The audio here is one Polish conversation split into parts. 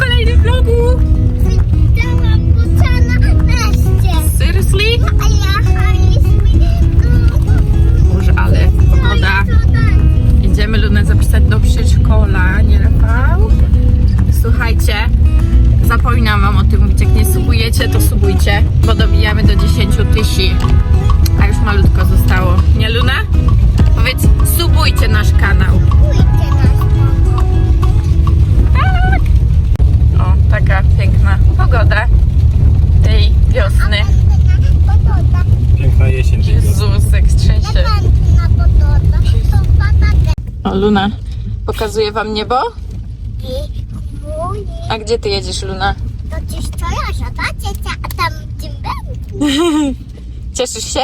w kolejnym vlogu! Widziałam buta na mieście. Seriously? A do... Boże, ale pogoda. Idziemy Lunę zapisać do przedszkola, nie Rafał? Słuchajcie, zapominam wam o tym mówić, jak nie subujecie, to subujcie, bo dobijamy do 10 tysięcy. A już malutko zostało. Nie Luna? Powiedz, subujcie nasz kanał. Taka piękna pogoda tej wiosny. Piękna jesień. tej wiosny. Trzęsie. Pogoda. To papa O, Luna, pokazuję wam niebo? A gdzie ty jedziesz, Luna? To dziś to ja, a tam tym będzie. Cieszysz się?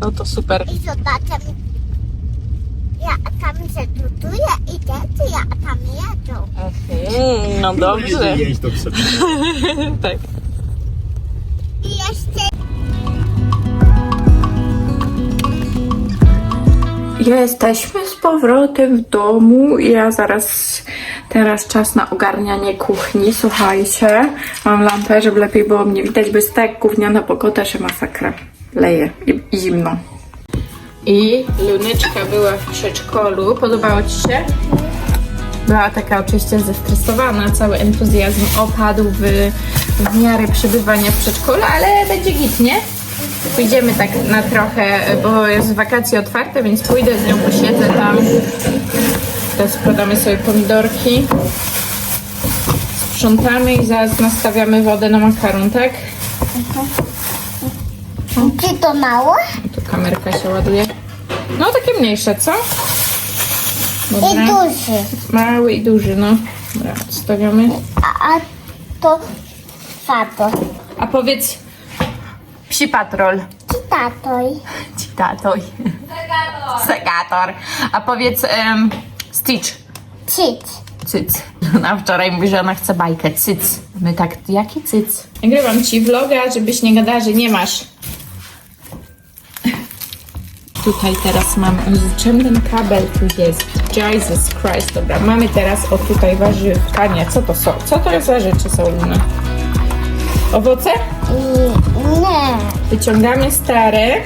No to super. I zobaczę. Ja tam się tutuję i dzieci, ja tam jedzą. Mm, no dobrze. Jeść do przedszkola. Tak. I jeszcze Jesteśmy z powrotem w domu. Ja zaraz, teraz czas na ogarnianie kuchni. Słuchajcie, mam lampę, żeby lepiej było mnie widać, bo jest tak gówniana pogoda, że masakra. Leje i, i zimno. I Lunyczka była w przedszkolu. Podobało Ci się? Była taka oczywiście zestresowana, cały entuzjazm opadł w, w miarę przebywania w przedszkolu, ale będzie git, nie? Pójdziemy tak na trochę, bo jest wakacje otwarte, więc pójdę z nią, posiedzę tam. Teraz podamy sobie pomidorki. Sprzątamy i zaraz nastawiamy wodę na makaron, tak? Czy to mało? Kamerka się ładuje. No takie mniejsze, co? I Dobra. duży. Mały i duży, no. Dobra, odstawiamy. A, a to tato. A powiedz psi patrol. Czy tatoj? Ci tatoj. Segator. A powiedz em, Stitch. Cyc. Cyc. Ona wczoraj mówi, że ona chce bajkę. Cyc. My tak, jaki cyc? Nagrywam ci vloga, żebyś nie gadała, że nie masz. Tutaj teraz mam, czym ten kabel tu jest? Jesus Christ, dobra, mamy teraz, o tutaj warzywka, nie, co to są? Co to jest za rzeczy są, Luna? Owoce? Nie. Wyciągamy stare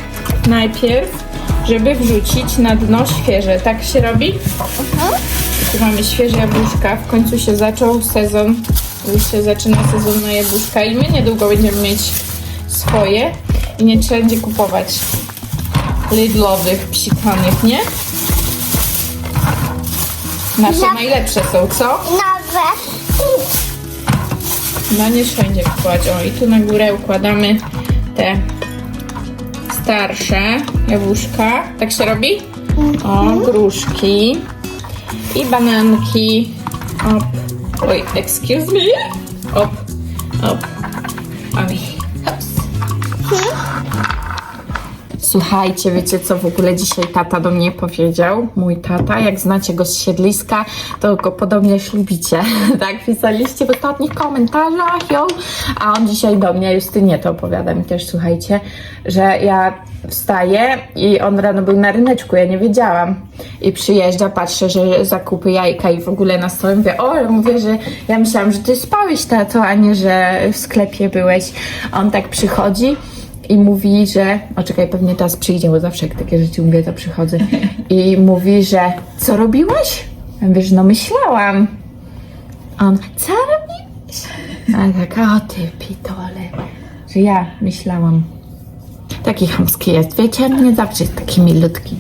najpierw, żeby wrzucić na dno świeże. Tak się robi? Tu mamy świeże jabłuszka. W końcu się zaczął sezon. Już się zaczyna sezon na jabłuszka i my niedługo będziemy mieć swoje i nie trzeba będzie kupować Lidlowych, psikanych, nie? Nasze najlepsze są, co? Nawet. No nie wszędzie kładź. O i tu na górę układamy te starsze jabłuszka. Tak się robi? O, gruszki i bananki. Op. Oj, excuse me. Op, op. Oj. Słuchajcie, wiecie co w ogóle dzisiaj tata do mnie powiedział? Mój tata, jak znacie go z siedliska, to go podobnież lubicie. tak pisaliście w ostatnich komentarzach, ją. A on dzisiaj do mnie, Justynie to opowiada mi też, słuchajcie, że ja wstaję i on rano był na ryneczku, ja nie wiedziałam. I przyjeżdża, patrzę, że zakupy jajka i w ogóle na stole. Mówię, o, mówię, że ja myślałam, że ty spałeś, tato, a nie, że w sklepie byłeś. On tak przychodzi i mówi, że. O czekaj, pewnie teraz przyjdzie, bo zawsze jak takie rzeczy mówię, to przychodzę. I mówi, że co robiłaś? Ja no myślałam. A On, co robisz? A tak, o ty pitole. Że ja myślałam. Taki chamski jest, wiecie? Nie zawsze jest taki milutki.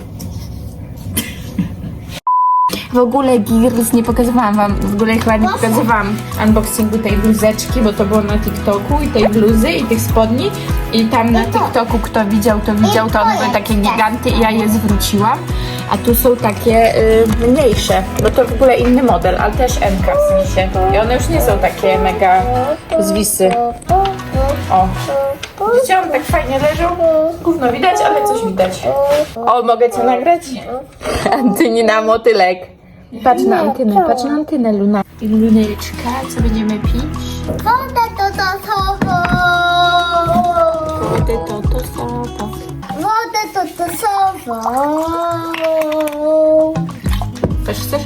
W ogóle Gears nie pokazywałam wam, w ogóle chyba nie pokazywałam unboxingu tej bluzeczki, bo to było na TikToku i tej bluzy i tych spodni i tam na TikToku kto widział, to widział, to one były takie giganty i ja je zwróciłam, a tu są takie y, mniejsze, bo to w ogóle inny model, ale też MK w sensie i one już nie są takie mega zwisy. O, widziałam, tak fajnie leżą, gówno widać, ale coś widać. O, mogę cię nagrać? Antynina motylek. Patrz na antynę, patrz na antynę, Luna. I Luneczka, co będziemy pić? Woda to to sowo. Wody to to soda. Woda to to sowo. Też chcesz?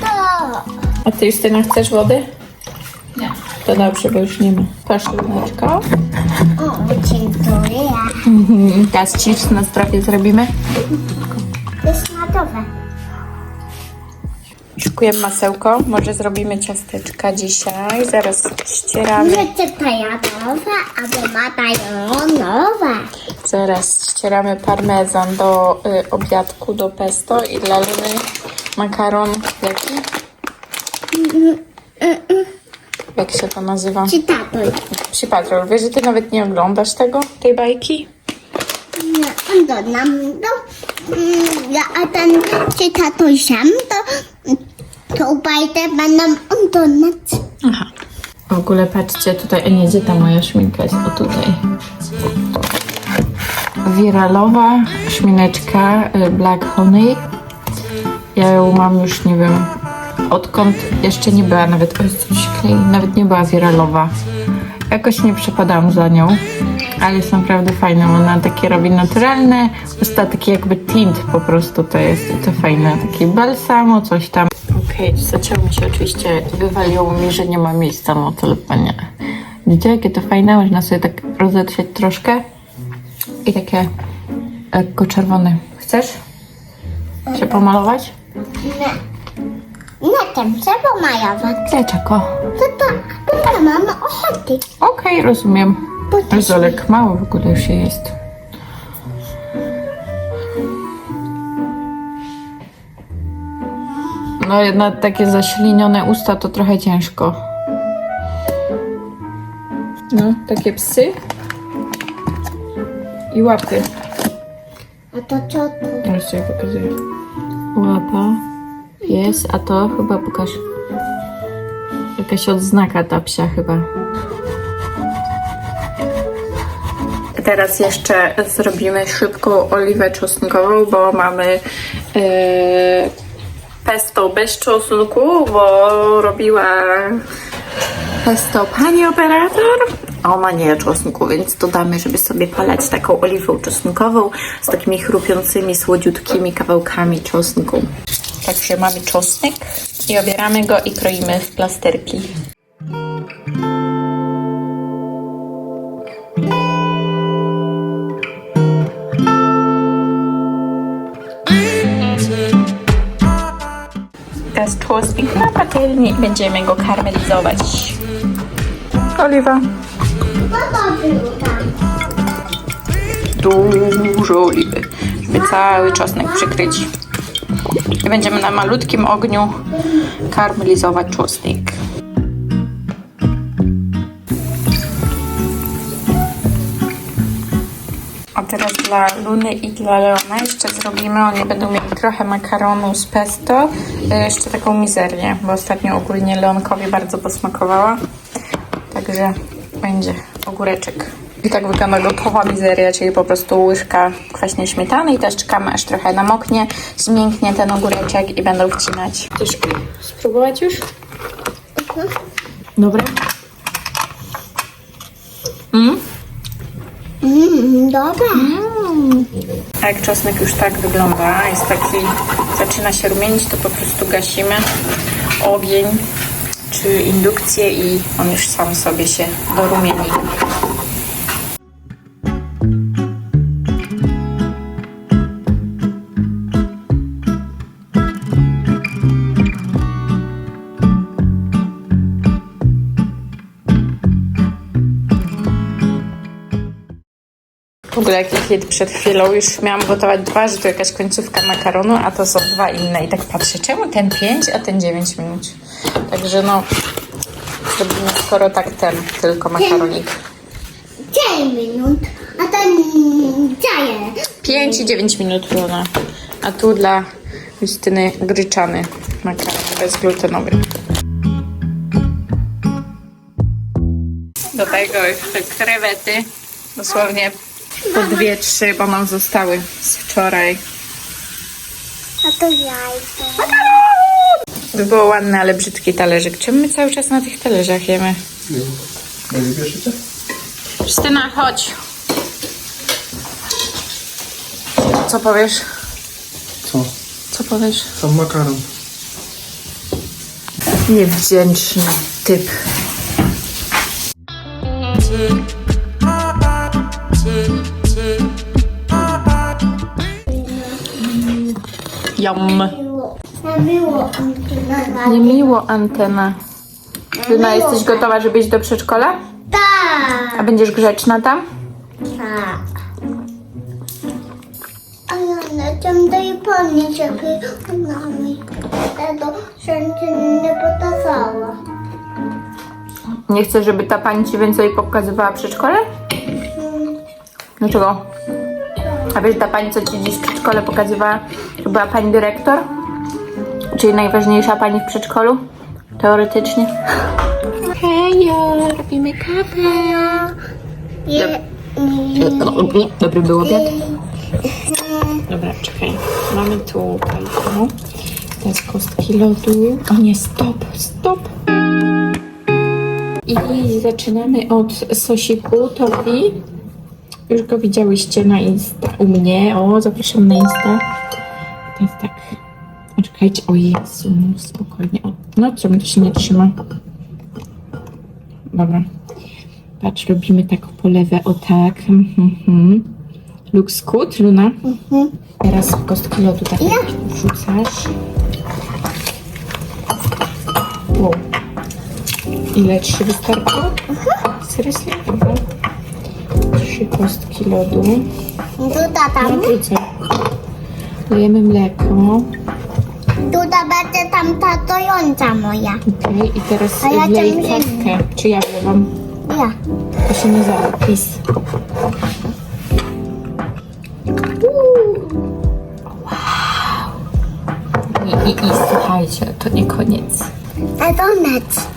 To. A ty Justyna chcesz wody? To dobrze, bo już nie ma. Proszę, Luneczko. O, dziękuję. Teraz chips na zdrowie zrobimy. Jest nadowe. Szykujemy masełko. Może zrobimy ciasteczka dzisiaj. Zaraz ścieramy. Rzeczy to jadowe, albo matajonowe. Zaraz ścieramy parmezan do y, obiadku, do pesto i dla Luny makaron jaki? Jak się to nazywa? Czy? Psi Patrol, wiesz, że ty nawet nie oglądasz tego, tej bajki? To nam to... mm, a ten czy tatusiem, to... To bajdę będą oglądać. Aha. W ogóle patrzcie, tutaj, nie ta moja szminka jest, o tutaj. Wiralowa szmineczka y, Black Honey. Ja ją mam już, nie wiem, odkąd jeszcze nie była nawet, oj, co się klei, nawet nie była wiralowa. Jakoś nie przepadałam za nią, ale jest naprawdę fajna. Ona takie robi naturalne, usta taki jakby tint po prostu to jest i to fajne. Taki balsamo, coś tam. Okej, zacięło mi się oczywiście, wywaliło mi, że nie ma miejsca na telefonie. Widzicie, jakie to fajne? Można sobie tak rozetrzeć troszkę i takie lekko czerwone. Chcesz się pomalować? Nie. Nie tym trzeba majować. Dlaczego? To to, to, to mamy ochoty. Okej, rozumiem. Bo też Zolek mało w ogóle już jest. No jednak takie zaślinione usta to trochę ciężko. No, takie psy. I łapy. A to co tu? Już sobie pokazuję. Łapa. Jest, a to chyba pokaż. Jakaś odznaka ta psia chyba. Teraz jeszcze zrobimy szybką oliwę czosnkową, bo mamy e, pesto bez czosnku, bo robiła pesto pani operator. A ona nie czosnku, więc dodamy, żeby sobie polać taką oliwą czosnkową z takimi chrupiącymi, słodziutkimi kawałkami czosnku. Także mamy czosnek i obieramy go i kroimy w plasterki. Teraz czosnek na patelni i będziemy go karmelizować. Oliwa. Dużo oliwy, żeby cały czosnek przykryć. I będziemy na malutkim ogniu karmelizować czosnek. A teraz dla Luny i dla Leona jeszcze zrobimy, oni będą mieli trochę makaronu z pesto, y, jeszcze taką mizerię, bo ostatnio ogólnie Leonkowi bardzo posmakowała. Także będzie ogóreczek. I tak wygląda gotowa mizeria, czyli po prostu łyżka kwaśnej śmietany i też czekamy aż trochę namoknie, zmięknie ten ogóreczek i będą wcinać. Chcesz spróbować już? Dobra. Mm? Mmm, dobra. A jak czosnek już tak wygląda, jest taki, zaczyna się rumienić, to po prostu gasimy ogień czy indukcję i on już sam sobie się dorumieni. W ogóle jak ja kiedy przed chwilą już miałam gotować dwa, że to jakaś końcówka makaronu, a to są dwa inne. I tak patrzę, czemu ten 5, a ten 9 minut? Także no, zrobimy skoro tak ten, tylko makaronik. 10 minut. A ten daje. 5 i 9 minut równo. A tu dla Justyny gryczany makaron bezglutenowy. Do tego jeszcze krewety. Dosłownie po dwie, trzy, bo nam zostały z wczoraj. A to jajko. By było ładne, ale brzydki talerzyk. Czemu my cały czas na tych talerzach jemy? Nie wybierzecie? Justyna, chodź. Co powiesz? Co? Co powiesz? Sam makaron. Niewdzięczny typ. Yum. Nie miło, antena. Luna, jesteś gotowa, żeby iść do przedszkola? Tak. A będziesz grzeczna tam? Tak. A ja na tym daj pani, żeby nami tego wszędzie nie pokazała. Nie chcesz, żeby ta pani ci więcej pokazywała przedszkole? Dlaczego? A wiesz, ta pani, co ci dziś w przedszkole pokazywała, to była pani dyrektor? Czyli najważniejsza pani w przedszkolu? Teoretycznie. Hej, robimy kawę. Je, Dobry był obiad? Dobra, czekaj. Mamy tu pajką. Teraz kostki lodu. O nie, stop, stop. I zaczynamy od sosiku topi. Już go widziałyście na Insta. U mnie. O, zapraszam na Insta. Teraz tak. O, Czekajcie, o Jezu, no spokojnie. O, no co mi to się nie trzyma? Dobra. Patrz, robimy taką polewę, o tak. Mhm. Looks good, Luna. Teraz kostki lodu tak wrzucasz. Wow. Ile? Trzy wystarczy? Seriously? Dobra. Trzy kostki lodu. Duda tam. No wrzucę. Dajemy mleko. Duda będzie tam tatująca moja. Okej, i teraz A ja wlej kawkę. Czy ja wlewam? Ja. To się nazywa pis. Wow. I, i, I słuchajcie, to nie koniec. A donet.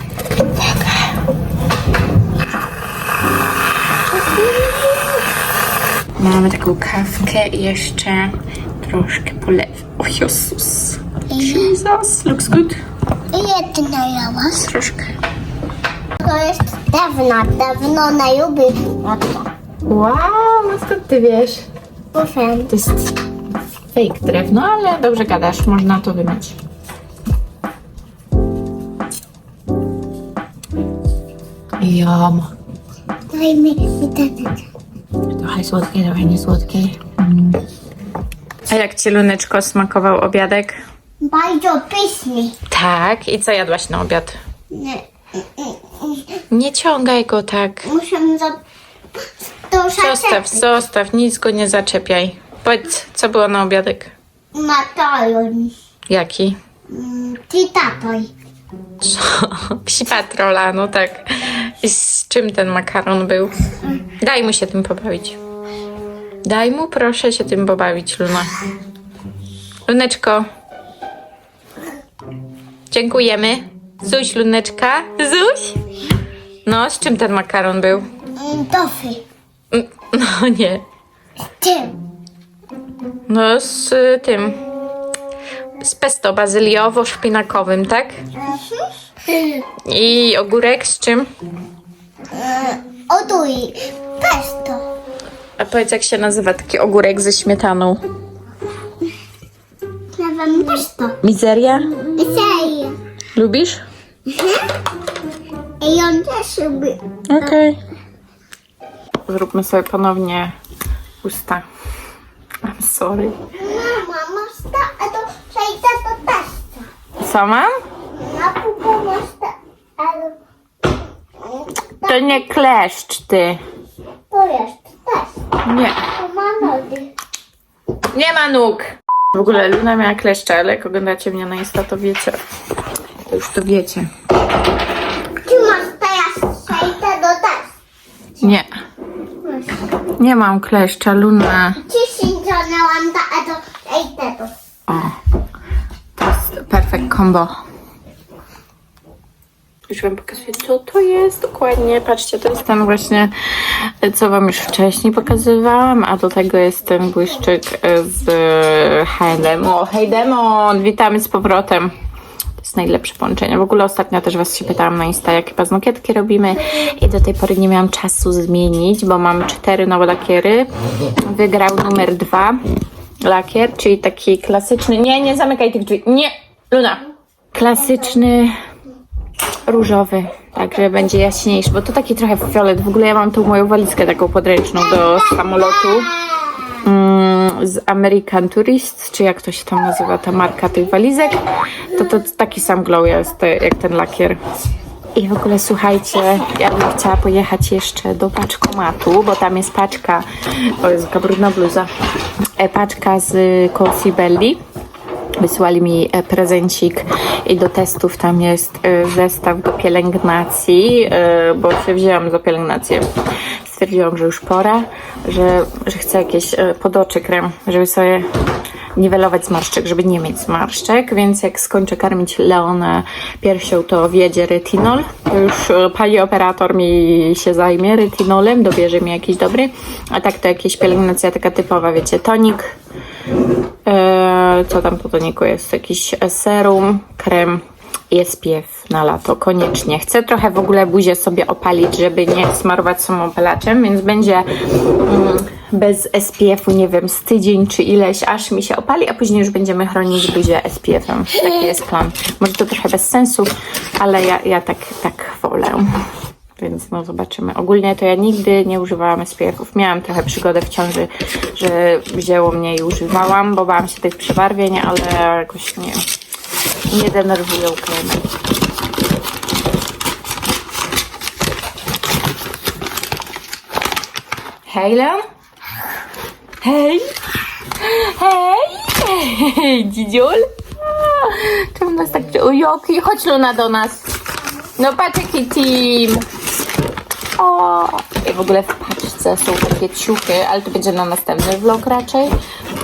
Mamy taką kawkę i jeszcze troszkę polewy. O Jezus. Jesus, looks good. I jedna jałaś. Troszkę. To jest dawna, dawno na. Oto. Wow, no skąd ty wiesz? Proszę. To jest fake drewno, ale dobrze gadasz, można to wymyć. Jam. Daj mi internet. Trochę słodkie, trochę niesłodkie. Mm. A jak ci Luneczko smakował obiadek? Bardzo pyszny. Tak, i co jadłaś na obiad? Nie. Nie ciągaj go tak. Muszę za... To Zostaw, zostaw, nic go nie zaczepiaj. Powiedz, co było na obiadek? Matajon. Jaki? Ty tatoj. Co? Psi patrola, no tak. Z czym ten makaron był? Daj mu się tym pobawić. Daj mu proszę się tym pobawić, Luna. Luneczko. Dziękujemy. Zuś, Luneczka. Zuś? No, z czym ten makaron był? Dofy. Mm, No nie. Tym. No z tym. Z pesto bazyliowo-szpinakowym, tak? I ogórek z czym? Oduj. Pesto. A powiedz, jak się nazywa taki ogórek ze śmietaną? Nazywam pesto. Mizeria? Serio. Lubisz? I on też lubi. Okej. Zróbmy sobie ponownie usta. I'm sorry. Mama, masz ta, a to przejdę do ale To nie kleszcz, ty. to jest test. Nie. To ma nogi. Nie ma nóg. W ogóle Luna miała kleszcze, ale jak oglądacie mnie na Insta, to wiecie. To już to wiecie. Ty masz teraz przejdę do testu. Nie. Nie mam kleszcza, Luna. Ci sintonęłam ta, a to przejdę do O. Perfect combo. Już wam pokazuję, co to jest dokładnie. Patrzcie, to jest ten właśnie, co wam już wcześniej pokazywałam, a do tego jest ten błyszczyk z H&M. O, hej Demon, witamy z powrotem. To jest najlepsze połączenie. W ogóle ostatnio też was się pytałam na Insta, jakie paznokietki robimy i do tej pory nie miałam czasu zmienić, bo mam cztery nowe lakiery. Wygrał numer dwa lakier, czyli taki klasyczny. Nie, nie zamykaj tych drzwi. Nie, Luna. Klasyczny różowy Także będzie jaśniejszy, bo to taki trochę fiolet. W ogóle ja mam tą moją walizkę taką podręczną do samolotu mm, z American Tourist, czy jak to się tam nazywa, ta marka tych walizek. To to taki sam glow jest jak ten lakier. I w ogóle słuchajcie, ja bym chciała pojechać jeszcze do paczkomatu, bo tam jest paczka, o jest brudna bluza, e, paczka z Coffee Belly. Wysłali mi e, prezencik i do testów tam jest e, zestaw do pielęgnacji, e, bo się wzięłam za pielęgnację. Stwierdziłam, że już pora, że, że chcę jakieś e, podoczy krem, żeby sobie niwelować zmarszczek, żeby nie mieć zmarszczek, więc jak skończę karmić Leonę piersią, to wjedzie retinol. Już e, pani operator mi się zajmie retinolem, dobierze mi jakiś dobry, a tak to jakieś pielęgnacja taka typowa, wiecie, tonik, Eee, co tam po toniku jest? Jakiś serum, krem SPF na lato, koniecznie. Chcę trochę w ogóle buzię sobie opalić, żeby nie smarować samopalaczem, więc będzie mm, bez SPF-u, nie wiem, z tydzień czy ileś, aż mi się opali, a później już będziemy chronić buzię SPF-em. Taki jest plan. Może to trochę bez sensu, ale ja, ja tak, tak wolę. Więc no zobaczymy. Ogólnie to ja nigdy nie używałam SPF-ów. Miałam trochę przygodę w ciąży, że wzięło mnie i używałam, bo bałam się tych przebarwień, ale jakoś nie, nie denerwują kremy. Hej, Leon? Hej! Hej! Hej, dzidziul! Czemu nas tak... Joki, chodź Luna do nas. No patrz jaki team. O, i w ogóle w paczce są takie ciuchy, ale to będzie na następny vlog raczej.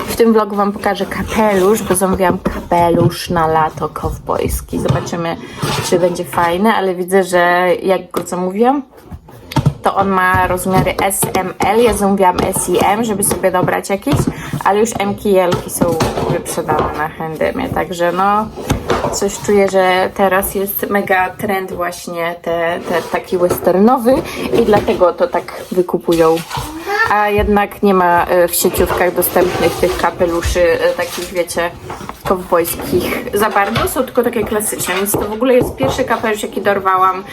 W tym vlogu wam pokażę kapelusz, bo zamówiłam kapelusz na lato kowbojski. Zobaczymy, czy będzie fajny, ale widzę, że jak go zamówiłam, to on ma rozmiary SML. Ja zamówiłam SIM, żeby sobie dobrać jakieś, ale już MK i L są wyprzedane na Handemie, także no coś czuję, że teraz jest mega trend właśnie te, te taki westernowy i dlatego to tak wykupują. A jednak nie ma e, w sieciówkach dostępnych tych kapeluszy e, takich, wiecie, kowbojskich za bardzo, są tylko takie klasyczne, więc to w ogóle jest pierwszy kapelusz, jaki dorwałam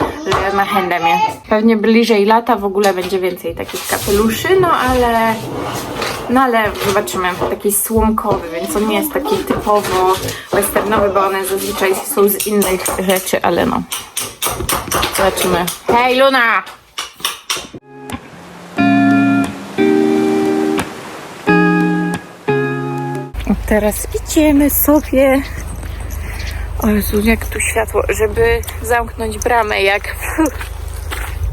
e, na Handemie. Pewnie bliżej lata w ogóle będzie więcej takich kapeluszy, no ale no ale zobaczymy, taki słomkowy, więc on nie jest taki typowo westernowy, bo one zazwyczaj są z innych rzeczy, ale no. Zobaczymy. Hej Luna! Teraz idziemy sobie. O Jezu, jak tu światło, żeby zamknąć bramę, jak...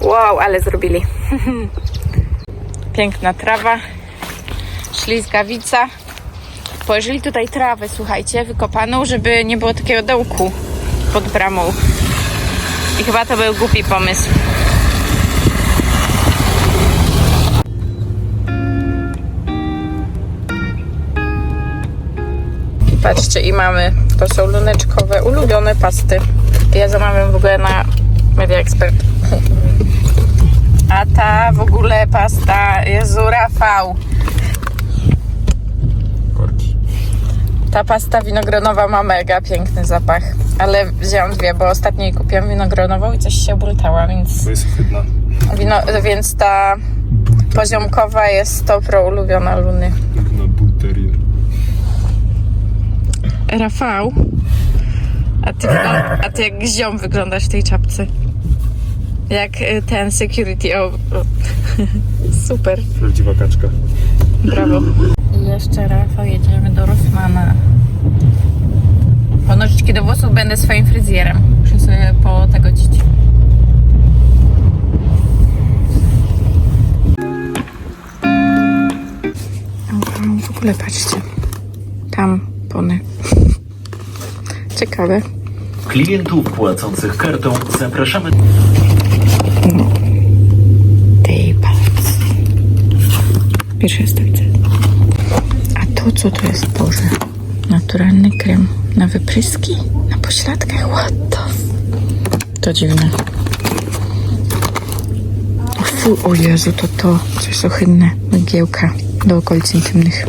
Wow, ale zrobili. Piękna trawa ślizgawica. Położyli tutaj trawę, słuchajcie, wykopaną, żeby nie było takiego dołku pod bramą. I chyba to był głupi pomysł. Patrzcie, i mamy, to są luneczkowe, ulubione pasty. Ja zamawiam w ogóle na Media Expert. A ta w ogóle pasta Jezu Rafał. Korki. Ta pasta winogronowa ma mega piękny zapach, ale wzięłam dwie, bo ostatniej kupiłam winogronową i coś się obultała, więc, To jest ohydna. wino, więc ta poziomkowa jest to pro ulubiona Luny. Rafał, a ty, a ty jak ziom wyglądasz w tej czapce. Jak y, ten security. O, o. Super. Prawdziwa kaczka. Brawo. I jeszcze Rafał, jedziemy do Rosmana. Po nożyczki do włosów będę swoim fryzjerem. Muszę sobie potegodzić. W ogóle patrzcie. Tam pony. Ciekawe. Klientów płacących kartą zapraszamy tej palec. To widzę. A to co to jest, Boże? Naturalny krem na wypryski? Na pośladkach? What the To dziwne. O fu, o Jezu, to to. Coś ohydne. Mgiełka do okolic intymnych.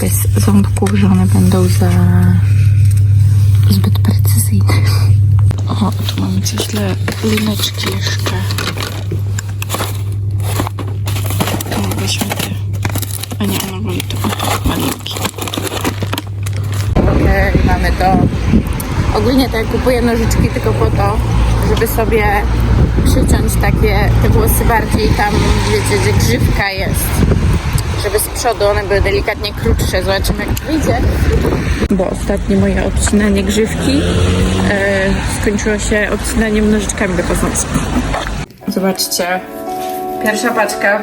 Bez ząbków, że one będą za zbyt precyzyjne. O, tu mamy coś dla lineczki jeszcze. O, weźmy te. A nie, ona woli to malutki. Okej, mamy to. Ogólnie to ja kupuję nożyczki tylko po to, żeby sobie przyciąć takie te włosy bardziej tam, wiecie, gdzie grzywka jest. Żeby z przodu one były delikatnie krótsze. Zobaczymy jak wyjdzie. Bo ostatnie moje odcinanie grzywki e, skończyło się odcinaniem nożyczkami do paznokci. Zobaczcie. Pierwsza paczka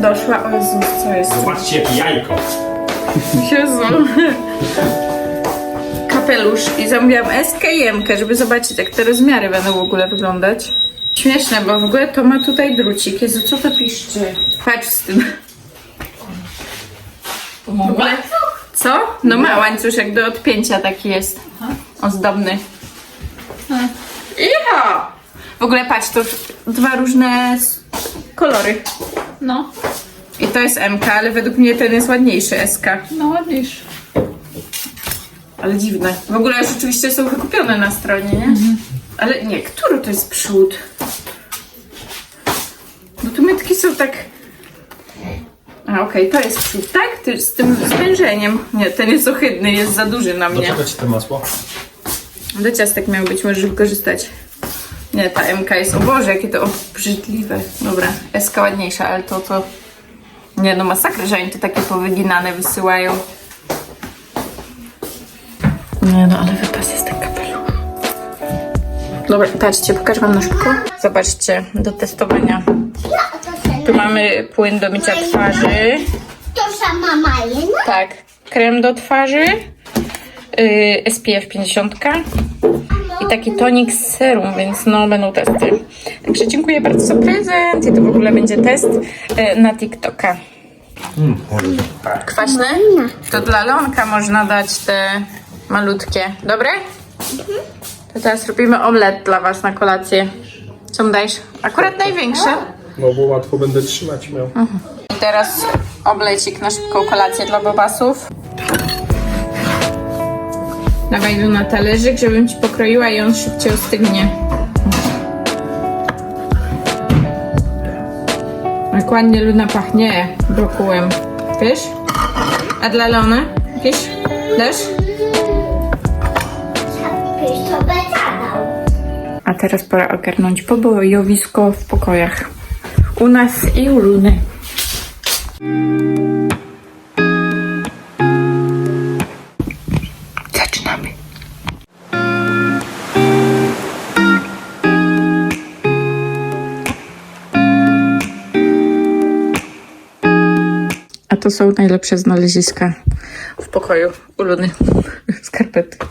doszła. O Jezu, co jest? Zobaczcie, jakie jajko. Jezu. Kapelusz i zamówiłam SK i MK, żeby zobaczyć jak te rozmiary będą w ogóle wyglądać. Śmieszne, bo w ogóle to ma tutaj drucik. Jezu, co to piszczy? Patrz z tym. W ogóle... Co? No ma łańcuszek do odpięcia taki jest. Ozdobny. Iha! W ogóle patrz, to dwa różne s- kolory. No, I to jest MK, ale według mnie ten jest ładniejszy SK. no ładniejszy. Ale dziwne. W ogóle rzeczywiście są wykupione na stronie, nie? Ale nie, który to jest przód? Bo tu metki są tak... A, okej, to jest przód, tak? Ty, z tym zwężeniem. Nie, ten jest ohydny, jest za duży na mnie. ci to masło? Do ciastek miał być, możesz wykorzystać. Nie, ta MK jest, o Boże, jakie to obrzydliwe. Dobra, SK ładniejsza, ale to to... Nie no, masakra, że oni to takie powyginane wysyłają. Nie no, ale wypas jest ten kapelusz. Dobra, patrzcie, pokażę wam na szybko. Zobaczcie, do testowania. Tu mamy płyn do mycia twarzy. To sama Malina? Tak, krem do twarzy, yy, SPF 50 i taki tonik z serum, więc no będą testy. Także dziękuję bardzo za prezent i to w ogóle będzie test yy, na TikToka. Kwaśne? To dla Lonka można dać te malutkie. Dobre? To teraz robimy omlet dla was na kolację. Co mu dajesz? Akurat największe. No bo łatwo będę trzymać miał. I teraz oblecik na szybką kolację dla bobasów. Dawaj go na talerzyk, żebym ci pokroiła i on szybciej ostygnie. Jak ładnie Luna pachnie brokułem. Wiesz? A dla? Żebyś sobie zadał. A teraz pora ogarnąć pobojowisko w pokojach. U nas i u Luny. Zaczynamy. A to są najlepsze znaleziska w pokoju u Luny. Skarpetki.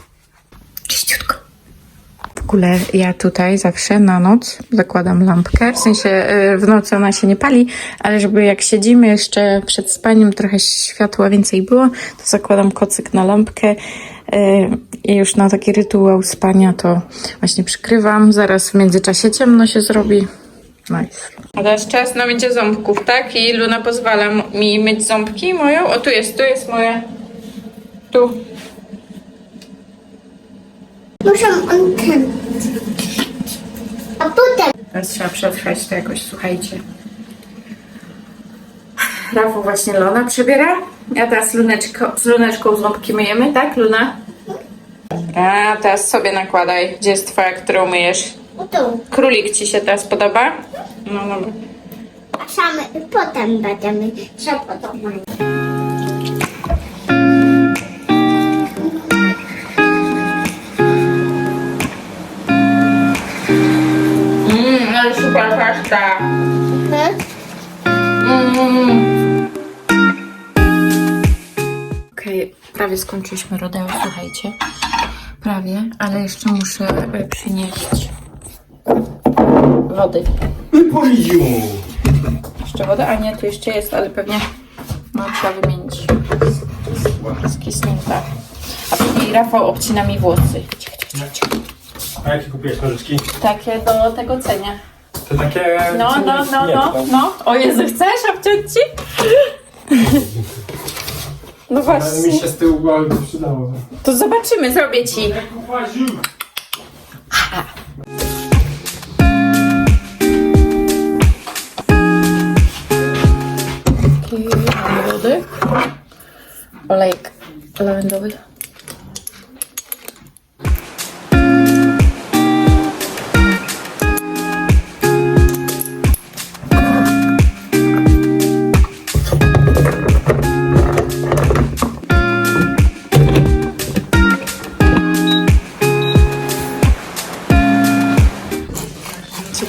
Ogóle ja tutaj zawsze na noc zakładam lampkę, w sensie y, w nocy ona się nie pali, ale żeby jak siedzimy jeszcze przed spaniem trochę światła więcej było, to zakładam kocyk na lampkę y, i już na taki rytuał spania to właśnie przykrywam, zaraz w międzyczasie ciemno się zrobi. Nice. A teraz czas na mycie ząbków, tak? I Luna pozwala mi myć ząbki moją. O, tu jest, tu jest moja. Tu. Muszę on ten. A potem Teraz trzeba przetrwać to jakoś, słuchajcie. Rafał właśnie Lona przebiera. Ja teraz luneczko, z luneczką ząbki myjemy, tak Luna? Dobra, teraz sobie nakładaj. Gdzie jest twoja, którą myjesz? tu. Królik ci się teraz podoba? No dobra. Same, potem będziemy się podobać. Super pasta. Mhm. Mm. Okej, prawie skończyliśmy rodeo, słuchajcie. Prawie, ale jeszcze muszę e, przynieść wody. Poliziu! Jeszcze woda? A nie, tu jeszcze jest, ale pewnie no, trzeba wymienić. Skiśnięta. A później Rafał obcina mi włosy. Cicho, cicho, cicho. A jakie kupiłeś nożyczki? Takie do tego cenia. Te takie... No, no, no, no, to- no. O Jezu, chcesz obciąć ci? No Ale mi właśnie. się z tyłu głowy by przydało. To zobaczymy, zrobię ci. Wody. Olejek lawendowy.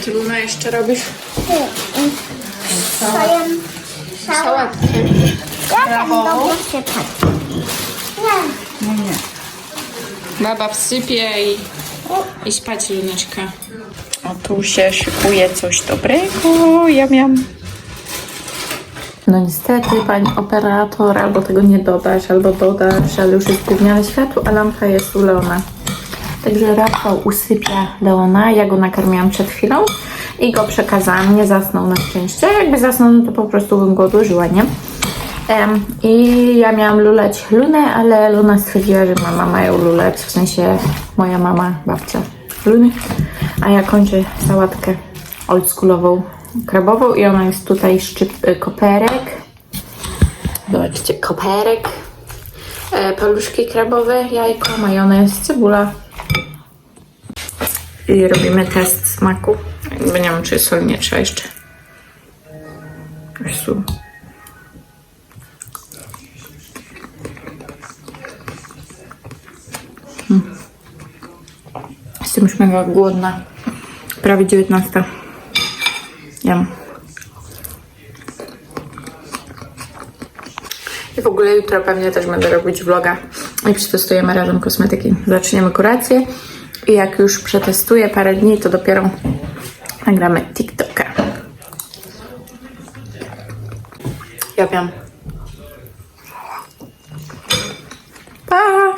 Ty Luna jeszcze robisz? Swoją Sałatkę. Ja tam do sypać. Nie. Baba wsypie i, i spać luneczka. O tu się szykuje coś dobrego. Ja miałam. No niestety pani operator albo tego nie dodasz, albo dodasz, ale już jest gówniane światło, a lampka jest u Leona. Także Rafał usypia Leona, ja go nakarmiłam przed chwilą i go przekazałam, nie zasnął na szczęście. Jakby zasnął, no to po prostu bym go odłożyła, nie? Em, I ja miałam luleć Lunę, ale Luna stwierdziła, że mama ma ją w sensie moja mama, babcia Luny. A ja kończę sałatkę oldschoolową, krabową i ona jest tutaj szczyp, y, koperek. Zobaczcie, koperek, e, paluszki krabowe, jajko, majonez, cebula. I robimy test smaku. Jakby nie wiem, czy soli nie trzeba jeszcze. Jezu. Jestem już mega głodna. Prawie 19. Jem. I w ogóle jutro pewnie też będę robić vloga i przetestujemy razem kosmetyki. Zaczniemy kurację i jak już przetestuję parę dni, to dopiero nagramy TikToka. Ja wiem. Pa!